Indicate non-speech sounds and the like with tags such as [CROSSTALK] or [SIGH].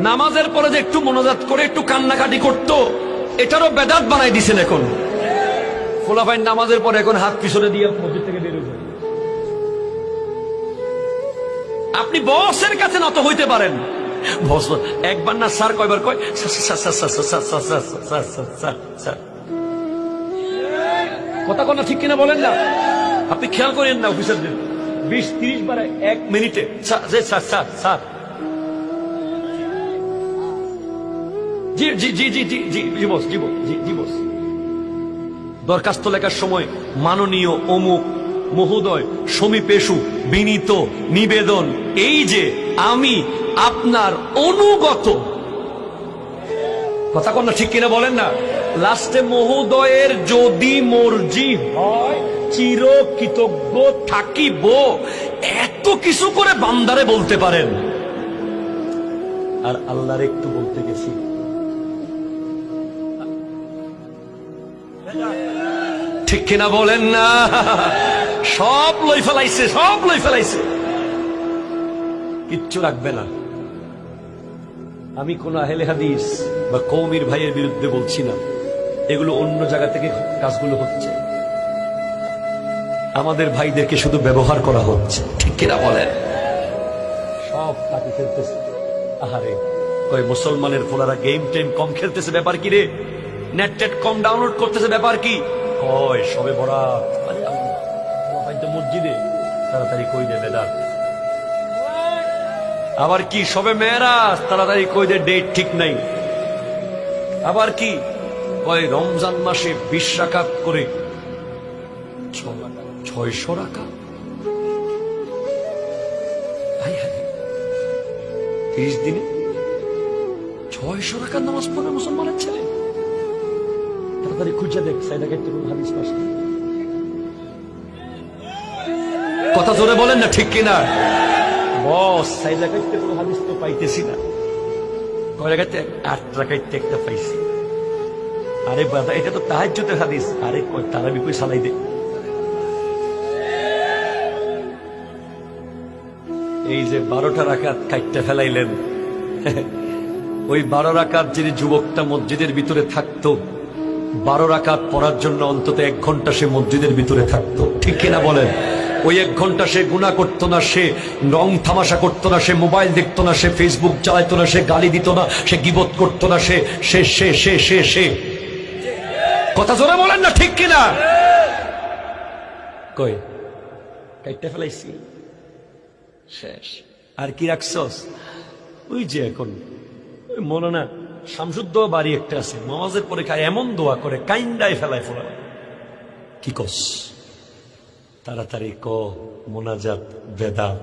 নামাজের পরে যে একটু মনোজাত করে একটু কান্নাকাটি করতো এটারও বেদাত বানাই দিছেন এখন খোলাফাই নামাজের পরে এখন হাত পিছনে দিয়ে মসজিদ থেকে বের হয়ে আপনি বসের কাছে নত হইতে পারেন বস একবার না স্যার কয়বার কয় কথা কথা ঠিক কিনা বলেন না আপনি খেয়াল করেন না অফিসারদের বিশ ত্রিশ বারে এক মিনিটে স্যার স্যার স্যার জি জি জি জি জি জি জি, বস, জি জি দরখাস্ত লেখার সময় মাননীয় অমুক মহোদয়, সমীপেশু, বিনীত, নিবেদন, এই যে আমি আপনার অনুগত। কথা কন না, ঠিক কিনা বলেন না? লাস্টে মহোদয়ের যদি মর্জি হয় চির কৃতজ্ঞ থাকিব। এত কিছু করে বান্দারে বলতে পারেন। আর আল্লাহর একটু বলতে গেছি। ঠিক কিনা বলেন না? সব লই ফেলাইছে, সব লই ফেলাইছে। কিচ্ছু রাখবে না। আমি কোন আহেলে হাদিস বা কৌমির ভাইয়ের বিরুদ্ধে বলছি না। এগুলো অন্য জায়গা থেকে কাজগুলো হচ্ছে। আমাদের ভাইদেরকে শুধু ব্যবহার করা হচ্ছে। ঠিক কিনা বলেন? সব কাটি ফেলতেছে আহারে, কয় মুসলমানের ফোলারা গেম টেম কম খেলতেছে, ব্যাপার কি রে? নেট টেট কম ডাউনলোড করতেছে ব্যাপার কি? কয় সবে বরাত। আরে আল্লাহ, তো মসজিদে? তাড়াতাড়ি কই দে বেদাত। আবার কি সবে মেয়েরাজ? তাড়াতাড়ি কই দে ডেট ঠিক নাই। আবার কি? কয় রমজান মাসে বিশ রাকাত করে ছয়শো হাই তিরিশ দিনে ছয়শো টাকার নামাজ পড়ে মুসলমানের ছেলে? তাড়াতাড়ি খুঁজে দেখ সাইদাকে একটু হাদিস পাশে। কথা জোরে বলেন না, ঠিক কিনা? বস সাইদাকে একটু হাদিস তো পাইতেছি না। আট একটা পাইছি। আরে বাদা এটা তো হাদিস। আরে তারা বিপুল সালাই দে। এই যে বারোটা রাকাত কাইটটা ফেলাইলেন, [LAUGHS] ওই বারো রাকাত যদি যুবকটা মসজিদের ভিতরে থাকতো বারো রাকাত পড়ার জন্য অন্তত এক ঘণ্টা সে মসজিদের ভিতরে থাকতো। ঠিক কিনা বলেন? ওই এক ঘণ্টা সে গুণা করতো না, সে রং থামাশা করতো না, সে মোবাইল দেখতো না, সে ফেসবুক চালাইতো না, সে গালি দিত না, সে গিবত করতো না, সে সে সে সে সে সে। কথা জোরে বলেন না, ঠিক কিনা? কই? কাইটটা ফেলাইছি। শেষ। আর কি রাখছস? ওই যে এখন মনে না শামসুদ্দ বাড়ি একটা আছে, নামাজের পরে খায়, এমন দোয়া করে, কাইন্দায় ফেলায় ফোলা। কি কস? তাড়াতাড়ি ক, মোনাজাত, বেদাত।